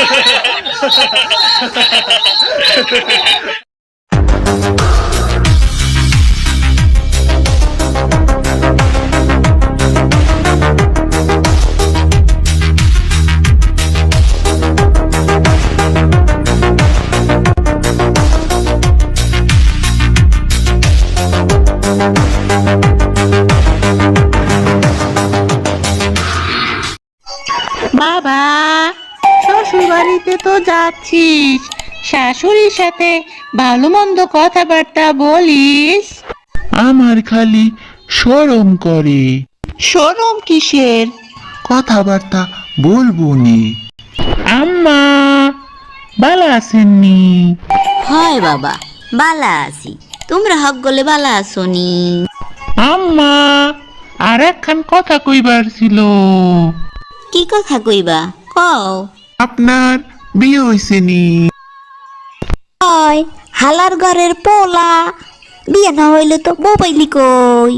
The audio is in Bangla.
爸爸。শ্বশুর বাড়িতে তো যাচ্ছিস। শাশুড়ির সাথে ভালো মন্দ কথাবার্তা বলিস। আমার খালি সরম করে। সরম কিসের? কথাবার্তা বলব নি। আম্মা বালা আসেননি হয় বাবা বালা আছি। তোমরা হক গলে বালা আসনি। আম্মা আর একখান কথা কইবার ছিল। কি কথা কইবা? কও। আপনার বিয়ে হয়েছে নি হালার ঘরের পোলা। বিয়ে না হইলে তো বউ কই?